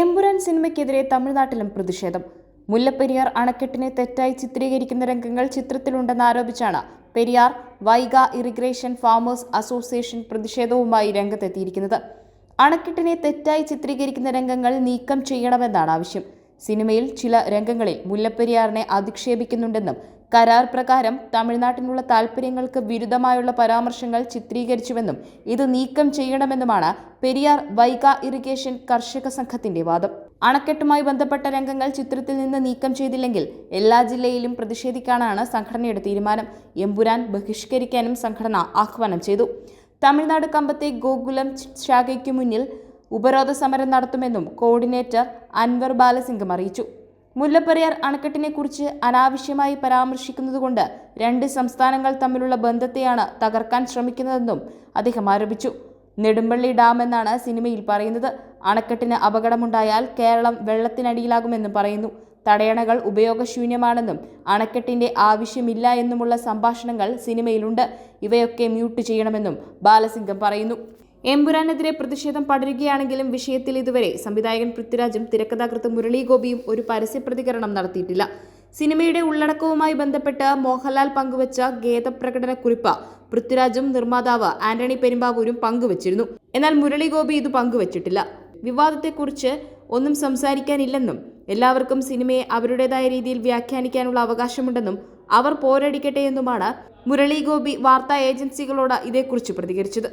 എമ്പുരാൻ സിനിമയ്ക്കെതിരെ തമിഴ്നാട്ടിലും പ്രതിഷേധം. മുല്ലപ്പെരിയാർ അണക്കെട്ടിനെ തെറ്റായി ചിത്രീകരിക്കുന്ന രംഗങ്ങൾ ചിത്രത്തിലുണ്ടെന്ന് ആരോപിച്ചാണ് Periyar Vaigai irrigation farmers association പ്രതിഷേധവുമായി രംഗത്തെത്തിയിരിക്കുന്നത്. അണക്കെട്ടിനെ തെറ്റായി ചിത്രീകരിക്കുന്ന രംഗങ്ങൾ നീക്കം ചെയ്യണമെന്നാണ് ആവശ്യം. സിനിമയിൽ ചില രംഗങ്ങളിൽ മുല്ലപ്പെരിയാറിനെ അധിക്ഷേപിക്കുന്നുണ്ടെന്നും കരാർ പ്രകാരം തമിഴ്നാട്ടിനുള്ള താൽപ്പര്യങ്ങൾക്ക് വിരുദ്ധമായുള്ള പരാമർശങ്ങൾ ചിത്രീകരിച്ചുവെന്നും ഇത് നീക്കം ചെയ്യണമെന്നുമാണ് പെരിയാർ വൈക ഇറിഗേഷൻ കർഷക സംഘത്തിന്റെ വാദം. അണക്കെട്ടുമായി ബന്ധപ്പെട്ട രംഗങ്ങൾ ചിത്രത്തിൽ നിന്ന് നീക്കം ചെയ്തില്ലെങ്കിൽ എല്ലാ ജില്ലയിലും പ്രതിഷേധിക്കാനാണ് സംഘടനയുടെ തീരുമാനം. എമ്പുരാൻ ബഹിഷ്കരിക്കാനും സംഘടന ആഹ്വാനം ചെയ്തു. തമിഴ്നാട് കമ്പത്തെ ഗോകുലം ശാഖയ്ക്കു മുന്നിൽ ഉപരോധ സമരം നടത്തുമെന്നും കോർഡിനേറ്റർ അൻവർ ബാലസിംഗം അറിയിച്ചു. മുല്ലപ്പെരിയാർ അണക്കെട്ടിനെക്കുറിച്ച് അനാവശ്യമായി പരാമർശിക്കുന്നതുകൊണ്ട് രണ്ട് സംസ്ഥാനങ്ങൾ തമ്മിലുള്ള ബന്ധത്തെയാണ് തകർക്കാൻ ശ്രമിക്കുന്നതെന്നും അദ്ദേഹം ആരോപിച്ചു. നെടുമ്പള്ളി ഡാം എന്നാണ് സിനിമയിൽ പറയുന്നത്. അണക്കെട്ടിന് അപകടമുണ്ടായാൽ കേരളം വെള്ളത്തിനടിയിലാകുമെന്നും പറയുന്നു. തടയണകൾ ഉപയോഗശൂന്യമാണെന്നും അണക്കെട്ടിന്റെ ആവശ്യമില്ല എന്നുമുള്ള സംഭാഷണങ്ങൾ സിനിമയിലുണ്ട്. ഇവയൊക്കെ മ്യൂട്ട് ചെയ്യണമെന്നും ബാലസിംഗം പറയുന്നു. എമ്പുരാനെതിരെ പ്രതിഷേധം പടരുകയാണെങ്കിലും വിഷയത്തിൽ ഇതുവരെ സംവിധായകൻ പൃഥ്വിരാജും തിരക്കഥാകൃത്ത് മുരളീഗോപിയും ഒരു പരസ്യ പ്രതികരണം നടത്തിയിട്ടില്ല. സിനിമയുടെ ഉള്ളടക്കവുമായി ബന്ധപ്പെട്ട് മോഹൻലാൽ പങ്കുവച്ച ഖേദപ്രകടനക്കുറിപ്പ് പൃഥ്വിരാജും നിർമ്മാതാവ് ആന്റണി പെരുമ്പാവൂരും പങ്കുവച്ചിരുന്നു. എന്നാൽ മുരളീഗോപി ഇത് പങ്കുവച്ചിട്ടില്ല. വിവാദത്തെക്കുറിച്ച് ഒന്നും സംസാരിക്കാനില്ലെന്നും എല്ലാവർക്കും സിനിമയെ അവരുടേതായ രീതിയിൽ വ്യാഖ്യാനിക്കാനുള്ള അവകാശമുണ്ടെന്നും അവർ പോരടിക്കട്ടെ എന്നുമാണ് മുരളിഗോബി വാർത്താ ഏജൻസികളോട് ഇതേക്കുറിച്ച് പ്രതികരിച്ചത്.